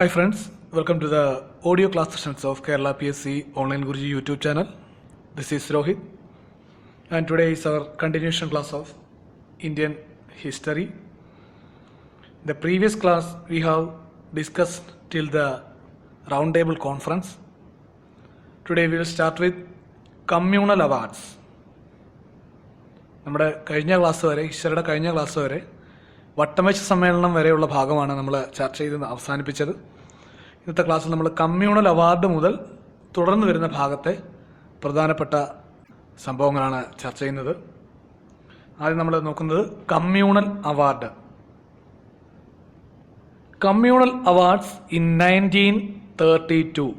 Hi friends, welcome to the audio class sessions of Kerala PSC Online Guruji YouTube channel. This is Rohit and today is our continuation class of Indian history. The previous class we have discussed till the roundtable conference. Today we will start with communal awards. നമ്മുടെ കഴിഞ്ഞ class വരെ ഹിസ്റ്ററിയുടെ കഴിഞ്ഞ class വരെ വട്ടമേശ സമ്മേളനം വരെയുള്ള ഭാഗമാണ് നമ്മൾ ചർച്ച ചെയ്ത് അവസാനിപ്പിച്ചത്. ഇന്നത്തെ ക്ലാസ്സിൽ നമ്മൾ കമ്മ്യൂണൽ അവാർഡ് മുതൽ തുടർന്ന് വരുന്ന ഭാഗത്തെ പ്രധാനപ്പെട്ട സംഭവങ്ങളാണ് ചർച്ച ചെയ്യുന്നത്. ആദ്യം നമ്മൾ നോക്കുന്നത് communal award. Communal awards in nineteen thirty two.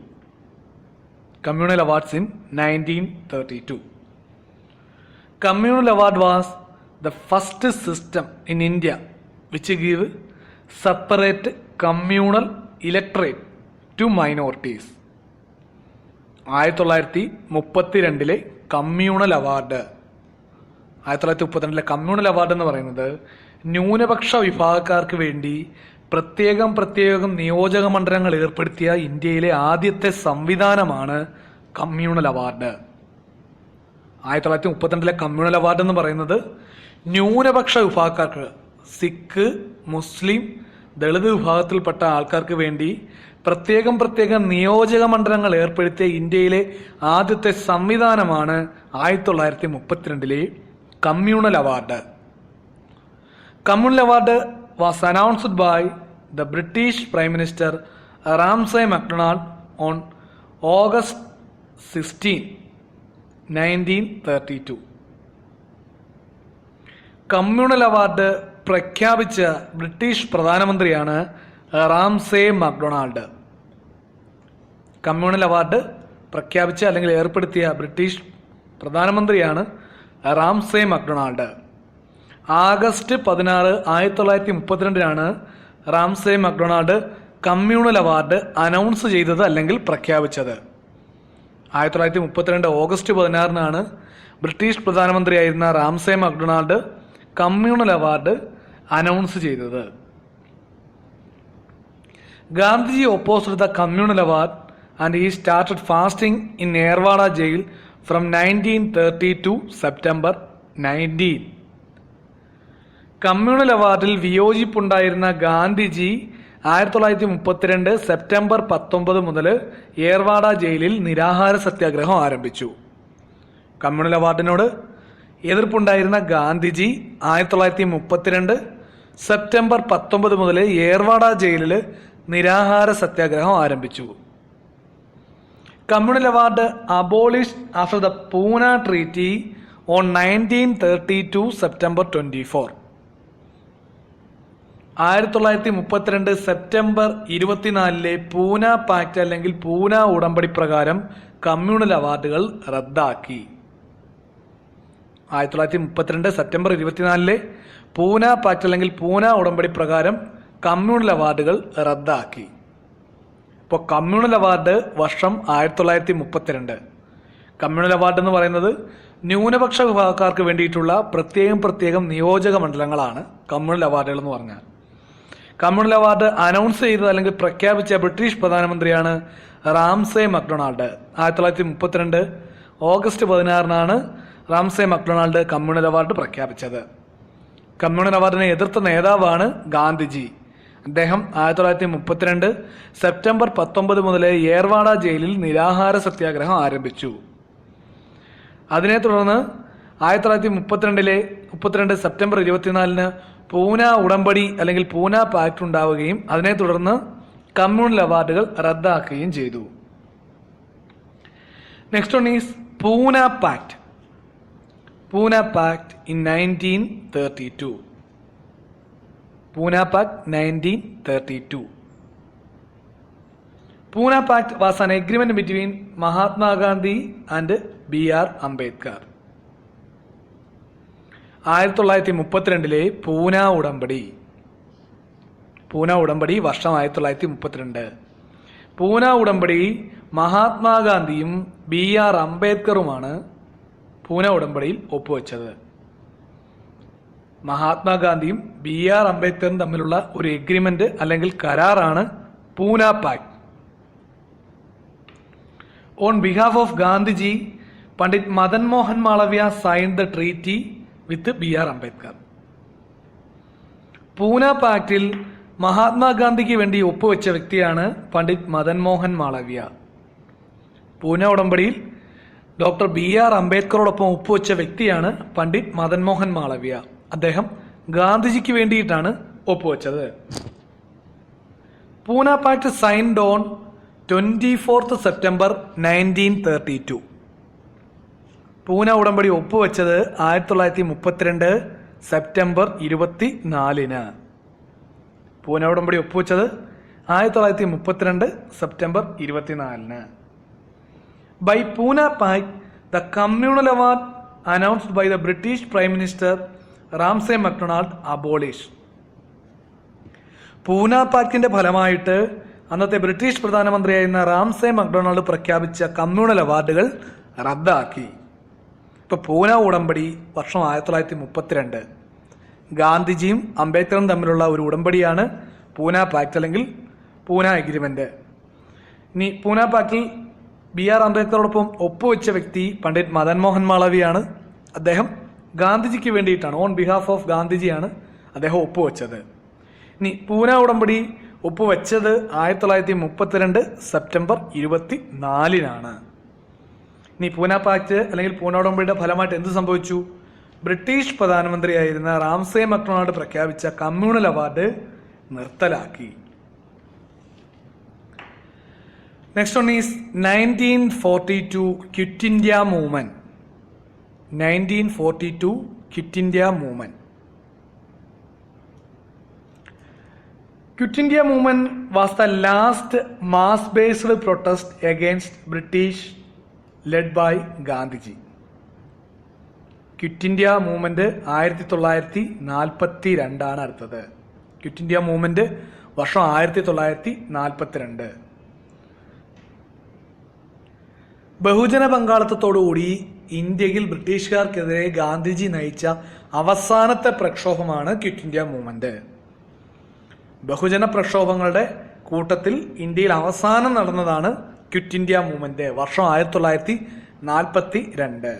Communal awards in nineteen thirty two. Communal award was the first system in india which give separate communal electorate to minorities ആയിരത്തി തൊള്ളായിരത്തി മുപ്പത്തിരണ്ടിലെ കമ്മ്യൂണൽ അവാർഡ് ആയിരത്തി തൊള്ളായിരത്തി മുപ്പത്തിരണ്ടിലെ communal award എന്ന് പറയുന്നത് ന്യൂനപക്ഷ വിഭാഗക്കാർക്ക് വേണ്ടി പ്രത്യേകം പ്രത്യേകം നിയോജക മണ്ഡലങ്ങൾ ഏർപ്പെടുത്തിയ ഇന്ത്യയിലെ ആദ്യത്തെ സംവിധാനമാണ് കമ്മ്യൂണൽ അവാർഡ് ആയിരത്തി തൊള്ളായിരത്തി മുപ്പത്തിരണ്ടിലെ കമ്മ്യൂണൽ അവാർഡ് എന്ന് പറയുന്നത് ന്യൂനപക്ഷ വിഭാഗക്കാർക്ക് സിഖ് മുസ്ലിം ദളിത് വിഭാഗത്തിൽപ്പെട്ട ആൾക്കാർക്ക് വേണ്ടി പ്രത്യേകം പ്രത്യേകം നിയോജക മണ്ഡലങ്ങൾ ഏർപ്പെടുത്തിയ ഇന്ത്യയിലെ ആദ്യത്തെ സംവിധാനമാണ് ആയിരത്തി തൊള്ളായിരത്തി മുപ്പത്തിരണ്ടിലെ communal award. Communal award was announced by the British prime minister Ramsay MacDonald on August sixteen nineteen thirty two communal award പ്രഖ്യാപിച്ച ബ്രിട്ടീഷ് പ്രധാനമന്ത്രിയാണ് റാംസേ മക്ഡൊണാൾഡ്. കമ്മ്യൂണൽ അവാർഡ് പ്രഖ്യാപിച്ച അല്ലെങ്കിൽ ഏർപ്പെടുത്തിയ ബ്രിട്ടീഷ് പ്രധാനമന്ത്രിയാണ് റാംസേ മക്ഡൊണാൾഡ്. ആഗസ്റ്റ് പതിനാറ് ആയിരത്തി തൊള്ളായിരത്തി മുപ്പത്തിരണ്ടിനാണ് Ramsay MacDonald communal award announce ചെയ്തത് അല്ലെങ്കിൽ പ്രഖ്യാപിച്ചത്. ആയിരത്തി തൊള്ളായിരത്തി മുപ്പത്തിരണ്ട് ഓഗസ്റ്റ് പതിനാറിനാണ് ബ്രിട്ടീഷ് പ്രധാനമന്ത്രിയായിരുന്ന Ramsay MacDonald communal award announce ചെയ്തത്. Gandhiji oppose the communal award and he started fasting in Yerwada jail from nineteen thirty two September nineteen communal അവാർഡിൽ വിയോജിപ്പുണ്ടായിരുന്ന ഗാന്ധിജി ആയിരത്തി തൊള്ളായിരത്തി മുപ്പത്തിരണ്ട് സെപ്റ്റംബർ പത്തൊമ്പത് മുതൽ ഏർവാഡ ജയിലിൽ നിരാഹാര സത്യാഗ്രഹം ആരംഭിച്ചു. കമ്മ്യൂണൽ അവാർഡിനോട് എതിർപ്പുണ്ടായിരുന്ന ഗാന്ധിജി ആയിരത്തി തൊള്ളായിരത്തി മുപ്പത്തിരണ്ട് സെപ്റ്റംബർ പത്തൊമ്പത് മുതൽ ഏർവാട ജയിലിൽ നിരാഹാര സത്യാഗ്രഹം ആരംഭിച്ചു. Communal award abolish after the Poona treaty on nineteen thirty two September twenty four. ആയിരത്തി തൊള്ളായിരത്തി മുപ്പത്തിരണ്ട് സെപ്റ്റംബർ ഇരുപത്തിനാലിലെ പൂന പാക്റ്റ് അല്ലെങ്കിൽ പൂന ഉടമ്പടി പ്രകാരം കമ്മ്യൂണൽ അവാർഡുകൾ റദ്ദാക്കി. ആയിരത്തി തൊള്ളായിരത്തി മുപ്പത്തിരണ്ട് സെപ്റ്റംബർ ഇരുപത്തിനാലിലെ പൂന പാറ്റ് അല്ലെങ്കിൽ പൂന ഉടമ്പടി പ്രകാരം കമ്മ്യൂണൽ അവാർഡുകൾ റദ്ദാക്കി. ഇപ്പോൾ കമ്മ്യൂണൽ അവാർഡ് വർഷം ആയിരത്തി തൊള്ളായിരത്തി മുപ്പത്തിരണ്ട് കമ്മ്യൂണൽ അവാർഡ് എന്ന് പറയുന്നത് ന്യൂനപക്ഷ വിഭാഗക്കാർക്ക് വേണ്ടിയിട്ടുള്ള പ്രത്യേകം പ്രത്യേകം നിയോജക മണ്ഡലങ്ങളാണ് കമ്മ്യൂണൽ അവാർഡുകൾ എന്ന് പറഞ്ഞാൽ. കമ്മ്യൂണൽ അവാർഡ് അനൗൺസ് ചെയ്തത് അല്ലെങ്കിൽ പ്രഖ്യാപിച്ച ബ്രിട്ടീഷ് പ്രധാനമന്ത്രിയാണ് റാംസെ മക്ഡൊണാൾഡ്. ആയിരത്തി തൊള്ളായിരത്തി മുപ്പത്തിരണ്ട് ഓഗസ്റ്റ് പതിനാറിനാണ് റാംസെ മക്ഡൊണാൾഡ് കമ്മ്യൂണൽ അവാർഡ് പ്രഖ്യാപിച്ചത്. കമ്മ്യൂണൽ അവാർഡിനെ എതിർത്ത നേതാവാണ് ഗാന്ധിജി. അദ്ദേഹം ആയിരത്തി തൊള്ളായിരത്തി മുപ്പത്തിരണ്ട് സെപ്റ്റംബർ പത്തൊമ്പത് മുതൽ ഏർവാഡ ജയിലിൽ നിരാഹാര സത്യാഗ്രഹം ആരംഭിച്ചു. അതിനെ തുടർന്ന് ആയിരത്തി തൊള്ളായിരത്തി മുപ്പത്തിരണ്ടിലെ മുപ്പത്തിരണ്ട് സെപ്റ്റംബർ ഇരുപത്തിനാലിന് പൂന ഉടമ്പടി അല്ലെങ്കിൽ പൂന പാക്ട് ഉണ്ടാവുകയും അതിനെ തുടർന്ന് കമ്മ്യൂണൽ അവാർഡുകൾ റദ്ദാക്കുകയും ചെയ്തു. Next one is Poona pact. Poona pact in nineteen thirty two Poona pact nineteen thirty two Poona pact was an agreement between Mahatma Gandhi and B R Ambedkar ആയിരത്തി തൊള്ളായിരത്തി മുപ്പത്തിരണ്ടിലെ പൂന ഉടമ്പടി. പൂന ഉടമ്പടി വർഷം ആയിരത്തി തൊള്ളായിരത്തി മുപ്പത്തിരണ്ട് പൂന ഉടമ്പടി മഹാത്മാഗാന്ധിയും ബി ആർ അംബേദ്കറുമാണ് പൂന ഉടമ്പടിയിൽ ഒപ്പുവെച്ചത്. മഹാത്മാഗാന്ധിയും ബി ആർ അംബേദ്കറും തമ്മിലുള്ള ഒരു എഗ്രിമെന്റ് അല്ലെങ്കിൽ കരാറാണ് Poona pact on behalf of Gandhiji Pandit Madan Mohan Malviya sign the treaty with B R Ambedkar. Poona പാക്റ്റിൽ മഹാത്മാഗാന്ധിക്ക് വേണ്ടി ഒപ്പുവെച്ച വ്യക്തിയാണ് പണ്ഡിറ്റ് മദൻ മോഹൻ മാളവ്യ. പൂന ഉടമ്പടിയിൽ ഡോക്ടർ ബി ആർ അംബേദ്കറോടൊപ്പം ഒപ്പുവെച്ച വ്യക്തിയാണ് പണ്ഡിറ്റ് മദൻ മോഹൻ മാളവ്യ. അദ്ദേഹം ഗാന്ധിജിക്ക് വേണ്ടിയിട്ടാണ് ഒപ്പുവെച്ചത്. Poona pact signed on twenty fourth September nineteen thirty two. Poona ഉടമ്പടി ഒപ്പുവെച്ചത് ആയിരത്തി തൊള്ളായിരത്തി മുപ്പത്തിരണ്ട് സെപ്റ്റംബർ ഇരുപത്തി നാലിന് പൂന ഉടമ്പടി ഒപ്പുവെച്ചത് ആയിരത്തി തൊള്ളായിരത്തി മുപ്പത്തിരണ്ട് സെപ്റ്റംബർ ഇരുപത്തിനാലിന്. ബൈ പൂന പായ് the communal award announced by the British prime minister Ramsay MacDonald abolish Poona പാക്കിന്റെ ഫലമായിട്ട് അന്നത്തെ ബ്രിട്ടീഷ് പ്രധാനമന്ത്രിയായിരുന്ന റാംസെ മക്ഡൊണാൾഡ് പ്രഖ്യാപിച്ച കമ്മ്യൂണൽ അവാർഡുകൾ റദ്ദാക്കി. ഇപ്പൊ പൂന ഉടമ്പടി വർഷം ആയിരത്തി തൊള്ളായിരത്തി മുപ്പത്തിരണ്ട്. ഗാന്ധിജിയും അംബേദ്കറും തമ്മിലുള്ള ഒരു ഉടമ്പടിയാണ് പൂന പാക്ട് അല്ലെങ്കിൽ പൂന എഗ്രിമെന്റ് ഇനി പൂന പാക്റ്റിൽ ബി ആർ അംബേദ്കറോടൊപ്പം ഒപ്പുവെച്ച വ്യക്തി പണ്ഡിറ്റ് മദൻ മോഹൻ മാളവിയാണ്. അദ്ദേഹം ഗാന്ധിജിക്ക് വേണ്ടിയിട്ടാണ് ഓൺ ബിഹാഫ് ഓഫ് ഗാന്ധിജിയാണ് അദ്ദേഹം ഒപ്പുവെച്ചത്. ഇനി പൂന ഉടമ്പടി ഒപ്പുവെച്ചത് ആയിരത്തി തൊള്ളായിരത്തി മുപ്പത്തിരണ്ട് സെപ്റ്റംബർ ഇരുപത്തി നാലിനാണ് ഇനി പൂന പാക്ട് അല്ലെങ്കിൽ പൂന ഉടമ്പടിയുടെ ഫലമായിട്ട് എന്ത് സംഭവിച്ചു? ബ്രിട്ടീഷ് പ്രധാനമന്ത്രിയായിരുന്ന റാംസേ മക്ഡൊണാൾഡ് പ്രഖ്യാപിച്ച കമ്മ്യൂണൽ അവാർഡ് നിർത്തലാക്കി. Next one is nineteen forty two quit India movement nineteen forty two quit India movement quit India movement was the last mass based protest against British led by Gandhiji quit India movement ആയിരത്തി തൊള്ളായിരത്തി നാൽപ്പത്തി രണ്ടാണ് അടുത്തത്. Quit India movement വർഷം ആയിരത്തി തൊള്ളായിരത്തി നാൽപ്പത്തിരണ്ട് ബഹുജന പങ്കാളിത്തത്തോടുകൂടി ഇന്ത്യയിൽ ബ്രിട്ടീഷുകാർക്കെതിരെ ഗാന്ധിജി നയിച്ച അവസാനത്തെ പ്രക്ഷോഭമാണ് ക്വിറ്റ് ഇന്ത്യ മൂവ്മെന്റ്. ബഹുജന പ്രക്ഷോഭങ്ങളുടെ കൂട്ടത്തിൽ ഇന്ത്യയിൽ അവസാനം നടന്നതാണ് ക്വിറ്റ് ഇന്ത്യ മൂവ്മെന്റ് വർഷം ആയിരത്തി തൊള്ളായിരത്തി നാൽപ്പത്തി രണ്ട്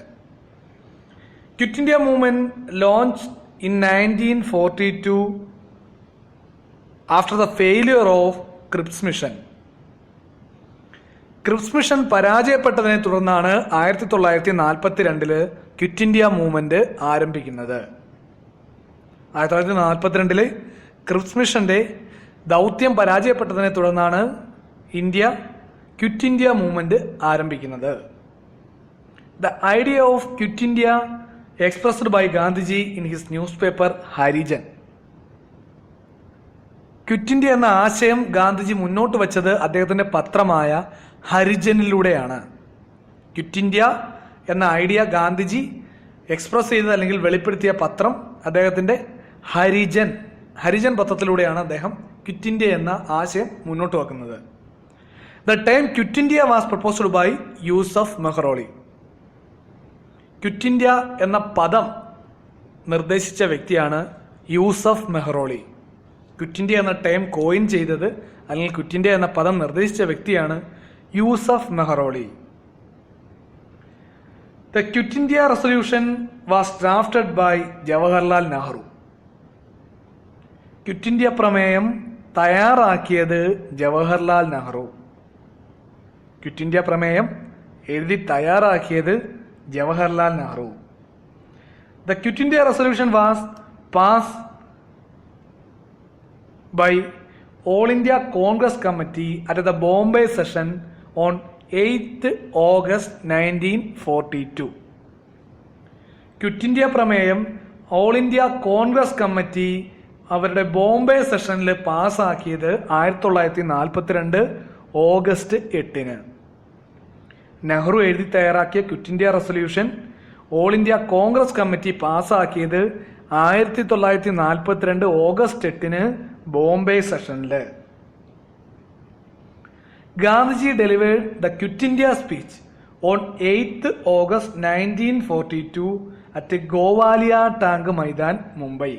quit India movement launch in nineteen forty two after the failure of Cripps mission Cripps mission പരാജയപ്പെട്ടതിനെ തുടർന്നാണ് ആയിരത്തി തൊള്ളായിരത്തി നാൽപ്പത്തി രണ്ടിൽ ക്വിറ്റ് ഇന്ത്യ മൂവ്മെന്റ് ആരംഭിക്കുന്നത്. ആയിരത്തി തൊള്ളായിരത്തി നാൽപ്പത്തിരണ്ടിൽ ക്രിപ്സ് മിഷന്റെ ദൗത്യം പരാജയപ്പെട്ടതിനെ തുടർന്നാണ് ഇന്ത്യ ക്വിറ്റ് ഇന്ത്യ മൂവ്മെന്റ് ആരംഭിക്കുന്നത്. The idea of quit India expressed by Gandhiji in his newspaper Harijan. Quit India എന്ന ആശയം ഗാന്ധിജി മുന്നോട്ട് വച്ചത് അദ്ദേഹത്തിന്റെ പത്രമായ ഹരിജനിലൂടെയാണ്. ക്വിറ്റ് ഇന്ത്യ എന്ന ഐഡിയ ഗാന്ധിജി എക്സ്പ്രസ് ചെയ്തത് അല്ലെങ്കിൽ വെളിപ്പെടുത്തിയ പത്രം അദ്ദേഹത്തിന്റെ ഹരിജൻ. ഹരിജൻ പത്രത്തിലൂടെയാണ് അദ്ദേഹം ക്വിറ്റ് ഇന്ത്യ എന്ന ആശയം മുന്നോട്ട് വെക്കുന്നത്. The term quit India was proposed by Yusuf Meherally. Quit India എന്ന പദം നിർദ്ദേശിച്ച വ്യക്തിയാണ് യൂസഫ് മെഹ്റോളി. ക്വിറ്റ് ഇന്ത്യ എന്ന ടൈം കോയിൻ ചെയ്തത് അല്ലെങ്കിൽ ക്വിറ്റ് ഇന്ത്യ എന്ന പദം നിർദ്ദേശിച്ച വ്യക്തിയാണ് Yusuf Meherally. The quit India resolution was drafted by Jawaharlal Nehru quit India പ്രമേയം തയ്യാറാക്കിയത് ജവഹർലാൽ നെഹ്റു. ക്വിറ്റ് ഇന്ത്യ പ്രമേയം എഴുതി തയ്യാറാക്കിയത് Jawaharlal Nehru. The quit India resolution was pass by all India Congress committee at the Bombay the Bombay session on 8th August 1942. Quit India പ്രമേയം all India Congress committee അവരുടെ ബോംബെ സെഷനിൽ പാസ്സാക്കിയത് ആയിരത്തി തൊള്ളായിരത്തി നാൽപ്പത്തിരണ്ട് ഓഗസ്റ്റ് എട്ടിന് നെഹ്റു എഴുതി തയ്യാറാക്കിയ Quit India resolution All India Congress Committee പാസ്സാക്കിയത് ആയിരത്തി തൊള്ളായിരത്തി നാൽപ്പത്തിരണ്ട് ഓഗസ്റ്റ് എട്ടിന് ബോംബെ സെഷനിൽ Gandhiji delivered the Quit India speech on eighth August nineteen forty two at Gowalia Tank Maidan Mumbai.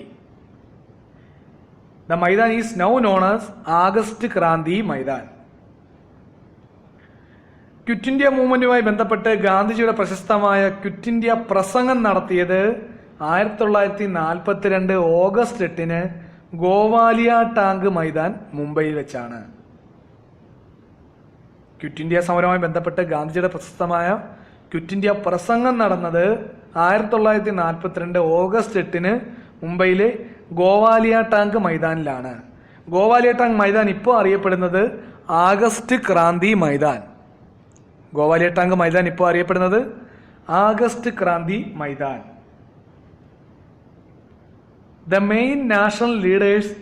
The Maidan is now known as August Kranti Maidan. Quit India മൂവ്മെന്റുമായി ബന്ധപ്പെട്ട് ഗാന്ധിജിയുടെ പ്രശസ്തമായ quit India പ്രസംഗം നടത്തിയത് ആയിരത്തി തൊള്ളായിരത്തി നാൽപ്പത്തിരണ്ട് ഓഗസ്റ്റ് എട്ടിന് Gowalia tank Maidan മുംബൈയിൽ വെച്ചാണ്. ക്വിറ്റ് ഇന്ത്യ സമരവുമായി ബന്ധപ്പെട്ട് ഗാന്ധിജിയുടെ പ്രശസ്തമായ ക്വിറ്റ് ഇന്ത്യ പ്രസംഗം നടന്നത് ആയിരത്തി തൊള്ളായിരത്തി നാൽപ്പത്തിരണ്ട് ഓഗസ്റ്റ് എട്ടിന് മുംബൈയിലെ ഗോവാലിയ ടാങ്ക് മൈതാനിലാണ്. ഗോവാലിയ ടാങ്ക് മൈതാൻ ഇപ്പോൾ അറിയപ്പെടുന്നത് ആഗസ്റ്റ് ക്രാന്തി മൈതാൻ. ഗോവാലിയ ടാങ്ക് മൈതാൻ ഇപ്പോൾ അറിയപ്പെടുന്നത് August Kranti Maidan. The main national leaders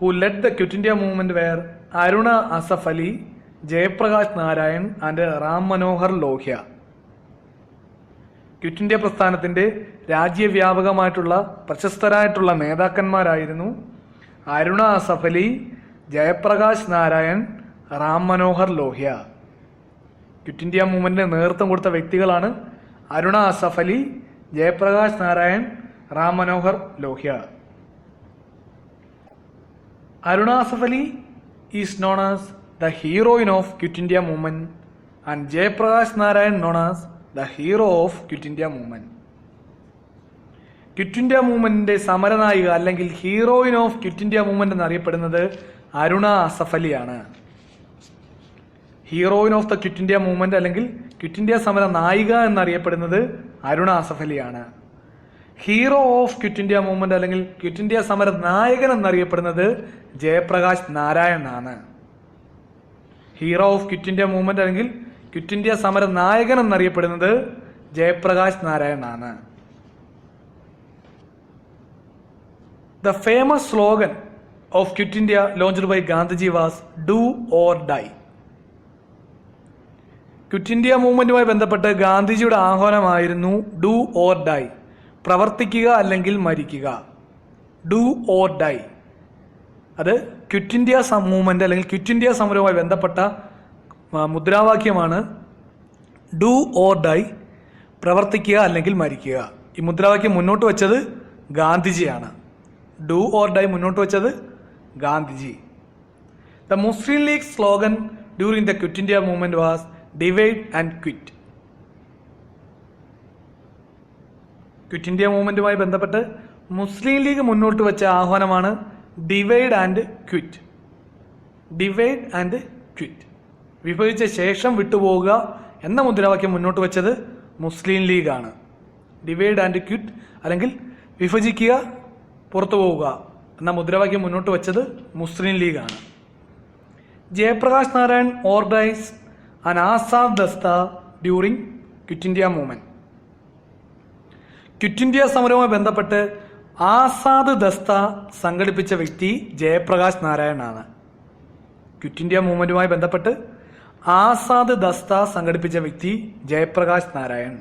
who led the quit India movement were Aruna Asaf Ali Jayaprakash Narayan and Ram Manohar Lohia. Quit India പ്രസ്ഥാനത്തിന്റെ രാജ്യവ്യാപകമായിട്ടുള്ള പ്രശസ്തരായിട്ടുള്ള നേതാക്കന്മാരായിരുന്നു അരുണ അസഫലി ജയപ്രകാശ് നാരായൺ റാം മനോഹർ ലോഹ്യ. ക്വിറ്റ് ഇന്ത്യ മൂവ്മെന്റിന് നേതൃത്വം കൊടുത്ത വ്യക്തികളാണ് Aruna Asaf Jayaprakash Narayan Ram Manohar Lohia. Aruna Asaf is known as the heroine of Quit India movement and Jayaprakash Narayan known as the hero of quit India movement. Quit India മൂവ്മെന്റിന്റെ സമരനായിക അല്ലെങ്കിൽ heroine of quit India movement എന്നറിയപ്പെടുന്നത് Aruna അസഫലിയാണ് heroine of the quit India movement അല്ലെങ്കിൽ quit India സമര നായിക എന്നറിയപ്പെടുന്നത് Aruna അസഫലിയാണ് hero of quit India movement അല്ലെങ്കിൽ quit India സമര നായകൻ എന്നറിയപ്പെടുന്നത് Jayaprakash നാരായണനാണ്. Hero of quit India movement അല്ലെങ്കിൽ ക്വിറ്റ് ഇന്ത്യ സമര നായകൻ എന്നറിയപ്പെടുന്നത് Jayaprakash നാരായണനാണ്. The famous slogan of Quit India launched by Gandhiji was do or die Quit India മൂവ്മെന്റുമായി ബന്ധപ്പെട്ട് ഗാന്ധിജിയുടെ ആഹ്വാനമായിരുന്നു ഡു ഓർ ഡൈ പ്രവർത്തിക്കുക അല്ലെങ്കിൽ മരിക്കുക. ഡു ഓർ ഡൈ അത് ക്വിറ്റ് ഇന്ത്യ മൂവ്മെന്റ് അല്ലെങ്കിൽ ക്വിറ്റ് ഇന്ത്യ സമരവുമായി ബന്ധപ്പെട്ട മുദ്രാവാക്യമാണ് ഡു ഓർ ഡൈ പ്രവർത്തിക്കുക അല്ലെങ്കിൽ മരിക്കുക. ഈ മുദ്രാവാക്യം മുന്നോട്ട് വെച്ചത് ഗാന്ധിജിയാണ്. ഡു ഓർ ഡൈ മുന്നോട്ട് വെച്ചത് Gandhiji. The Muslim League slogan during the Quit India movement was divide and quit. Quit India മൂവ്മെന്റുമായി ബന്ധപ്പെട്ട് മുസ്ലിം ലീഗ് മുന്നോട്ട് വെച്ച ആഹ്വാനമാണ് divide and quit divide and quit വിഭജിച്ച ശേഷം വിട്ടുപോവുക എന്ന മുദ്രാവാക്യം മുന്നോട്ട് വെച്ചത് മുസ്ലിം ലീഗാണ്. ഡിവൈഡ് ആൻഡ് ക്വിറ്റ് അല്ലെങ്കിൽ വിഭജിക്കുക പുറത്തു പോവുക എന്ന മുദ്രാവാക്യം മുന്നോട്ട് വെച്ചത് മുസ്ലിം ലീഗാണ്. Jayaprakash Narayan organise an Azad Dasta during quit India movement quit India സമരവുമായി ബന്ധപ്പെട്ട് ആസാദ് ദസ്ത സംഘടിപ്പിച്ച വ്യക്തി ജയപ്രകാശ് നാരായണാണ് ക്വിറ്റ് ഇന്ത്യ മൂവ്മെന്റുമായി ബന്ധപ്പെട്ട് ആസാദ് ദസ്ത സംഘടിപ്പിച്ച വ്യക്തി Jayaprakash Narayan.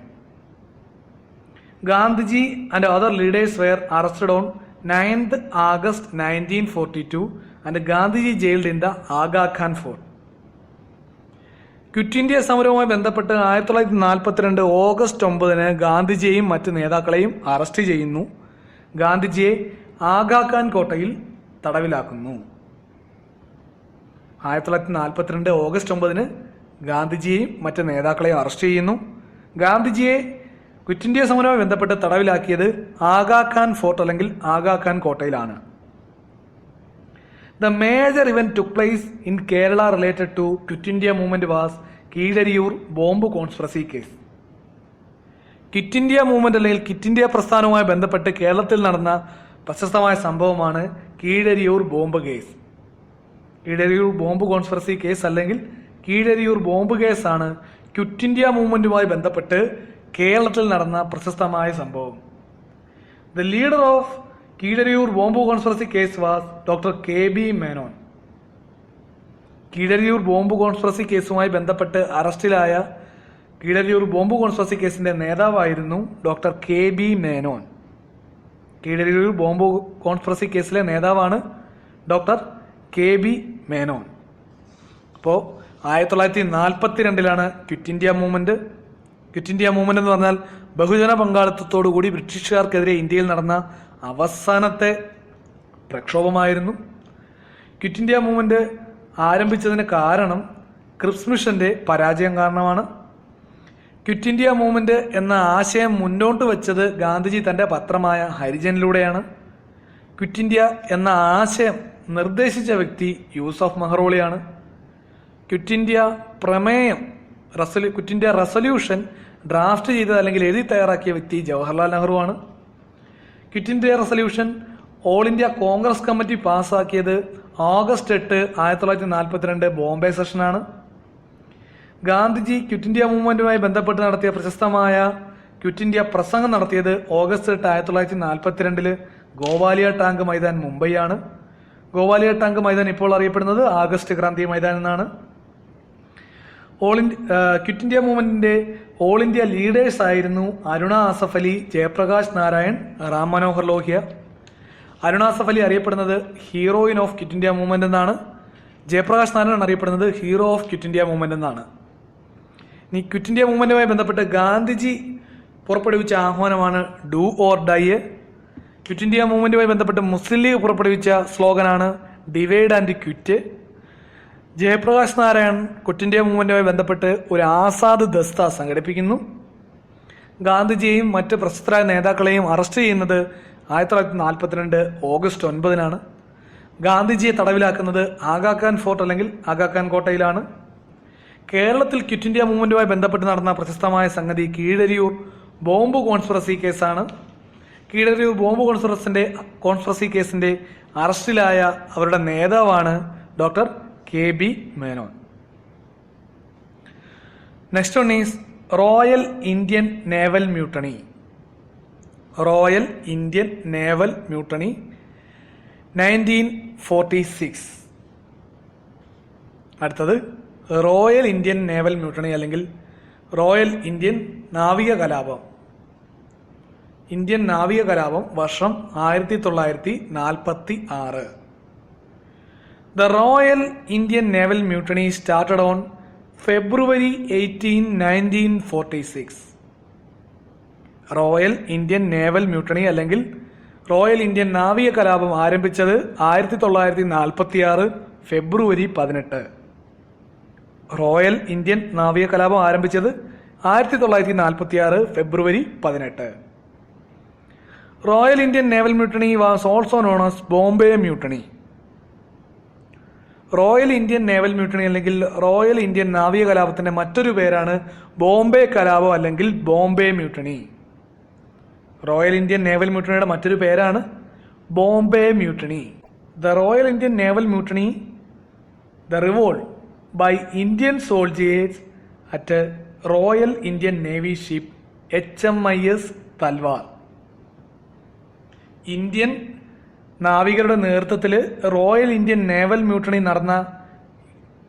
Gandhiji and other leaders were arrested on ninth August nineteen forty two and Gandhiji jailed in the Aga Khan fort Quit India സമരവുമായി ബന്ധപ്പെട്ട് ആയിരത്തി തൊള്ളായിരത്തി നാൽപ്പത്തിരണ്ട് ഓഗസ്റ്റ് ഒമ്പതിന് ഗാന്ധിജിയെയും മറ്റ് നേതാക്കളെയും അറസ്റ്റ് ചെയ്യുന്നു. ഗാന്ധിജിയെ ആഗാഖാൻ കോട്ടയിൽ തടവിലാക്കുന്നു. ആയിരത്തി തൊള്ളായിരത്തി നാൽപ്പത്തിരണ്ട് ഓഗസ്റ്റ് ഒമ്പതിന് ഗാന്ധിജിയെയും മറ്റ് നേതാക്കളെയും അറസ്റ്റ് ചെയ്യുന്നു. ഗാന്ധിജിയെ ക്വിറ്റ് ഇന്ത്യ സമരവുമായി ബന്ധപ്പെട്ട് തടവിലാക്കിയത് ആഗാഖാൻ ഫോർട്ട് അല്ലെങ്കിൽ Aga Khan കോട്ടയിലാണ്. The major event took place in Kerala related to quit India movement was Keezhariyur bomb conspiracy case quit India movement അല്ലെങ്കിൽ കിറ്റ് ഇന്ത്യ പ്രസ്ഥാനവുമായി ബന്ധപ്പെട്ട് കേരളത്തിൽ നടന്ന പ്രശസ്തമായ സംഭവമാണ് Keezhariyur bomb case. Keezhariyur bomb conspiracy case അല്ലെങ്കിൽ കീഴരിയൂർ ബോംബ് കേസാണ് ക്വിറ്റ് ഇന്ത്യ മൂവ്മെന്റുമായി ബന്ധപ്പെട്ട് കേരളത്തിൽ നടന്ന പ്രശസ്തമായ സംഭവം. The leader of Keezhariyur bomb conspiracy case was doctor K B Menon Keezhariyur bomb conspiracy കേസുമായി ബന്ധപ്പെട്ട് അറസ്റ്റിലായ കീഴരിയൂർ ബോംബ് കോൺസ്പിറസി കേസിന്റെ നേതാവായിരുന്നു doctor K B Menon. Keezhariyur bomb conspiracy കേസിലെ നേതാവാണ് ഡോക്ടർ കെ ബി മേനോൻ. അപ്പോൾ ആയിരത്തി തൊള്ളായിരത്തി നാൽപ്പത്തി രണ്ടിലാണ് Quit India movement. Quit India movement എന്ന് പറഞ്ഞാൽ ബഹുജന പങ്കാളിത്തത്തോടുകൂടി ബ്രിട്ടീഷുകാർക്കെതിരെ ഇന്ത്യയിൽ നടന്ന അവസാനത്തെ പ്രക്ഷോഭമായിരുന്നു. ക്വിറ്റ് ഇന്ത്യ മൂവ്മെന്റ് ആരംഭിച്ചതിന് കാരണം ക്രിപ്സ് മിഷന്റെ പരാജയം കാരണമാണ്. ക്വിറ്റ് ഇന്ത്യ മൂവ്മെന്റ് എന്ന ആശയം മുന്നോട്ട് വെച്ചത് ഗാന്ധിജി തന്റെ പത്രമായ ഹരിജനിലൂടെയാണ്. ക്വിറ്റ് ഇന്ത്യ എന്ന ആശയം നിർദ്ദേശിച്ച വ്യക്തി യൂസഫ് മെഹ്റോളിയാണ്. ക്വിറ്റ് ഇന്ത്യ പ്രമേയം റെസൊല്യൂ ക്വിറ്റ് ഇന്ത്യ റെസൊല്യൂഷൻ ഡ്രാഫ്റ്റ് ചെയ്തത് അല്ലെങ്കിൽ എഴുതി തയ്യാറാക്കിയ വ്യക്തി Jawaharlal നെഹ്റുവാണ്. Quit India resolution All India Congress Committee പാസ്സാക്കിയത് August എട്ട് ആയിരത്തി തൊള്ളായിരത്തി നാൽപ്പത്തിരണ്ട് ബോംബെ സെഷനാണ്. ഗാന്ധിജി ക്വിറ്റ് ഇന്ത്യ മൂവ്മെന്റുമായി ബന്ധപ്പെട്ട് നടത്തിയ പ്രശസ്തമായ ക്വിറ്റ് ഇന്ത്യ പ്രസംഗം നടത്തിയത് ഓഗസ്റ്റ് എട്ട് ആയിരത്തി തൊള്ളായിരത്തി നാൽപ്പത്തിരണ്ടിൽ ഗോവാലിയ ടാങ്ക് മൈതാൻ മുംബൈയാണ്. ഗോവാലിയ ടാങ്ക് മൈതാൻ ഇപ്പോൾ അറിയപ്പെടുന്നത് ആഗസ്റ്റ് ക്രാന്തി മൈതാൻ എന്നാണ്. ഓൾ ഇന്ത്യ ക്വിറ്റ് ഇന്ത്യ മൂവ്മെന്റിന്റെ ഓൾ ഇന്ത്യ ലീഡേഴ്സ് ആയിരുന്നു അരുണ ആസഫ് അലി ജയപ്രകാശ് നാരായൺ റാം മനോഹർ ലോഹ്യ. അരുണ ആസഫ് അലി അറിയപ്പെടുന്നത് heroine of quit India movement എന്നാണ്. ജയപ്രകാശ് നാരായൺ അറിയപ്പെടുന്നത് hero of quit India movement എന്നാണ്. ഇനി ക്വിറ്റ് ഇന്ത്യ മൂവ്മെന്റുമായി ബന്ധപ്പെട്ട് ഗാന്ധിജി പുറപ്പെടുവിച്ച ആഹ്വാനമാണ് do or die quit India മൂവ്മെന്റുമായി ബന്ധപ്പെട്ട് മുസ്ലിം ലീഗ് പുറപ്പെടുവിച്ച സ്ലോഗനാണ് divide and quit Jayaprakash Narayan quit India മൂവ്മെന്റുമായി ബന്ധപ്പെട്ട് ഒരു ആസാദ് ദസ്ത സംഘടിപ്പിക്കുന്നു. ഗാന്ധിജിയെയും മറ്റ് പ്രശസ്തരായ നേതാക്കളെയും അറസ്റ്റ് ചെയ്യുന്നത് ആയിരത്തി തൊള്ളായിരത്തി നാൽപ്പത്തിരണ്ട് ഓഗസ്റ്റ് ഒൻപതിനാണ്. ഗാന്ധിജിയെ തടവിലാക്കുന്നത് ആഗാഖാൻ ഫോർട്ട് അല്ലെങ്കിൽ ആഗാഖാൻ കോട്ടയിലാണ്. കേരളത്തിൽ ക്വിറ്റ് ഇന്ത്യ മൂവ്മെന്റുമായി ബന്ധപ്പെട്ട് നടന്ന പ്രശസ്തമായ സംഗതി കീഴരിയൂർ ബോംബ് കോൺസ്പിറസി കേസാണ്. കീഴരിയൂർ ബോംബ് കോൺസ്പിറസിന്റെ കോൺസ്പിറസി കേസിന്റെ അറസ്റ്റിലായ അവരുടെ നേതാവാണ് doctor K B Menon. Next one is Royal Indian naval mutiny. Royal Indian naval mutiny nineteen forty six. അടുത്തത് റോയൽ ഇന്ത്യൻ നേവൽ മ്യൂട്ടണി അല്ലെങ്കിൽ റോയൽ ഇന്ത്യൻ നാവിക കലാപം. ഇന്ത്യൻ നാവിക കലാപം വർഷം ആയിരത്തി തൊള്ളായിരത്തി നാൽപ്പത്തി ആറ് the Royal Indian naval mutiny started on February eighteen nineteen forty six. Royal Indian naval mutiny അല്ലെങ്കിൽ റോയൽ ഇന്ത്യൻ നാവിക കലാപം ആരംഭിച്ചത് ആയിരത്തി തൊള്ളായിരത്തി നാൽപ്പത്തി ആറ് ഫെബ്രുവരി പതിനെട്ട്. റോയൽ ഇന്ത്യൻ നാവിക കലാപം ആരംഭിച്ചത് ആയിരത്തി തൊള്ളായിരത്തി നാൽപ്പത്തി ആറ് ഫെബ്രുവരി പതിനെട്ട്. Royal Indian naval mutiny was also known as Bombay mutiny. Royal Indian naval mutiny അല്ലെങ്കിൽ റോയൽ ഇന്ത്യൻ നാവിക കലാപത്തിന്റെ മറ്റൊരു പേരാണ് ബോംബെ കലാപം അല്ലെങ്കിൽ Bombay mutiny. Royal Indian naval മ്യൂട്ടണിയുടെ മറ്റൊരു പേരാണ് Bombay mutiny. The royal Indian naval mutiny the revolt by Indian soldiers at royal Indian navy ship H M I S Talwar Indian നാവികരുടെ നേതൃത്വത്തിൽ റോയൽ ഇന്ത്യൻ നേവൽ മ്യൂട്ടണി നടന്ന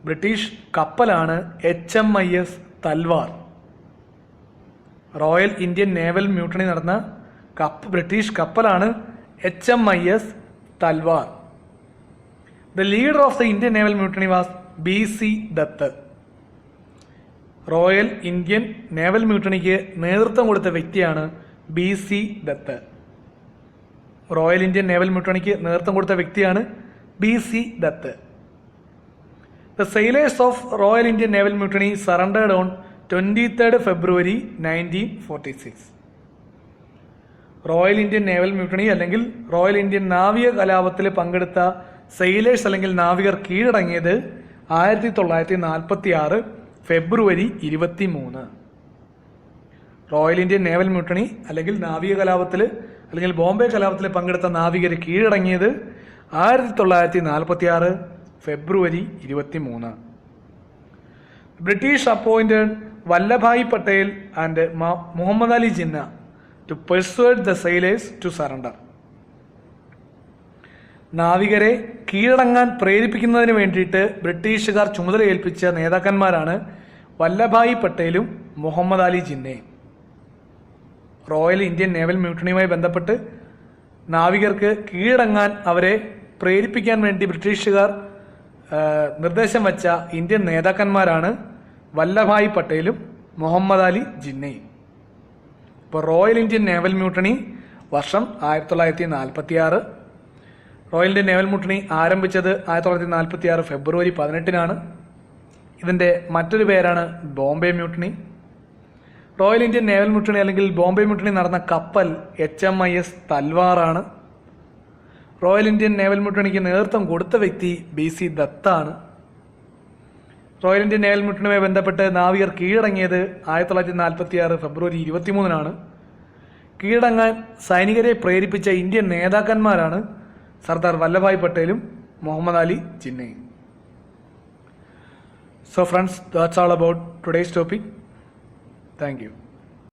British കപ്പലാണ് H M I S Talwar Royal Indian naval mutiny നടന്ന കപ്പ് British കപ്പലാണ് H M I S Talwar the leader of the Indian naval mutiny was B C Dutt. Royal Indian naval മ്യൂട്ടണിക്ക് നേതൃത്വം കൊടുത്ത വ്യക്തിയാണ് B C Dutt. Royal Indian naval മ്യൂട്ടണിക്ക് നേതൃത്വം കൊടുത്ത വ്യക്തിയാണ് B C Dutt. The sailors of royal Indian naval mutiny surrendered on twenty third February nineteen forty six royal Indian naval mutiny അല്ലെങ്കിൽ royal Indian നാവിക കലാപത്തിൽ പങ്കെടുത്ത സെയിലേഴ്സ് അല്ലെങ്കിൽ നാവികർ കീഴടങ്ങിയത് ആയിരത്തി തൊള്ളായിരത്തി നാൽപ്പത്തി ആറ് ഫെബ്രുവരി ഇരുപത്തി മൂന്ന് റോയൽ ഇന്ത്യൻ നേവൽ മ്യൂട്ടണി അല്ലെങ്കിൽ നാവിക കലാപത്തിൽ അല്ലെങ്കിൽ ബോംബെ കലാപത്തിൽ പങ്കെടുത്ത നാവികർ കീഴടങ്ങിയത് ആയിരത്തി തൊള്ളായിരത്തി നാൽപ്പത്തി ആറ് ഫെബ്രുവരി ഇരുപത്തി മൂന്ന് British appointed Vallabhbhai Patel and Muhammad Ali Jinnah to persuade the sailors to surrender നാവികരെ കീഴടങ്ങാൻ പ്രേരിപ്പിക്കുന്നതിന് വേണ്ടിയിട്ട് ബ്രിട്ടീഷുകാർ ചുമതല ഏൽപ്പിച്ച നേതാക്കന്മാരാണ് വല്ലഭായി പട്ടേലും മുഹമ്മദ് അലി ജിന്നയും റോയൽ ഇന്ത്യൻ നേവൽ മ്യൂട്ടണിയുമായി ബന്ധപ്പെട്ട് നാവികർക്ക് കീഴടങ്ങാൻ അവരെ പ്രേരിപ്പിക്കാൻ വേണ്ടി ബ്രിട്ടീഷുകാർ നിർദ്ദേശം വച്ച ഇന്ത്യൻ നേതാക്കന്മാരാണ് വല്ലഭായ് പട്ടേലും മുഹമ്മദ് അലി ജിന്നയും ഇപ്പോൾ റോയൽ ഇന്ത്യൻ നേവൽ മ്യൂട്ടണി വർഷം ആയിരത്തി തൊള്ളായിരത്തി നാൽപ്പത്തി ആറ് ഇന്ത്യൻ നേവൽ മുട്ടണി ആരംഭിച്ചത് ആയിരത്തി തൊള്ളായിരത്തി നാൽപ്പത്തി ആറ് ഫെബ്രുവരി പതിനെട്ടിനാണ്. ഇതിന്റെ മറ്റൊരു പേരാണ് Bombay mutiny royal Indian naval mutiny അല്ലെങ്കിൽ ബോംബെ മുട്ടണി നടന്ന കപ്പൽ എച്ച് എം ഐ എസ് തൽവാറാണ്. റോയൽ ഇന്ത്യൻ നേവൽ മുട്ടണിക്ക് നേതൃത്വം കൊടുത്ത വ്യക്തി ബി സി ദത്താണ്. റോയൽ ഇന്ത്യൻ നേവൽ മുട്ടണിയുമായി ബന്ധപ്പെട്ട് നാവികർ കീഴടങ്ങിയത് ആയിരത്തി തൊള്ളായിരത്തി നാൽപ്പത്തി ആറ് ഫെബ്രുവരി ഇരുപത്തിമൂന്നിനാണ്. കീഴടങ്ങാൻ സൈനികരെ പ്രേരിപ്പിച്ച ഇന്ത്യൻ നേതാക്കന്മാരാണ് സർദാർ വല്ലഭായ് പട്ടേലും Muhammad Ali ജിന്നയും so friends that's all about today's topic thank you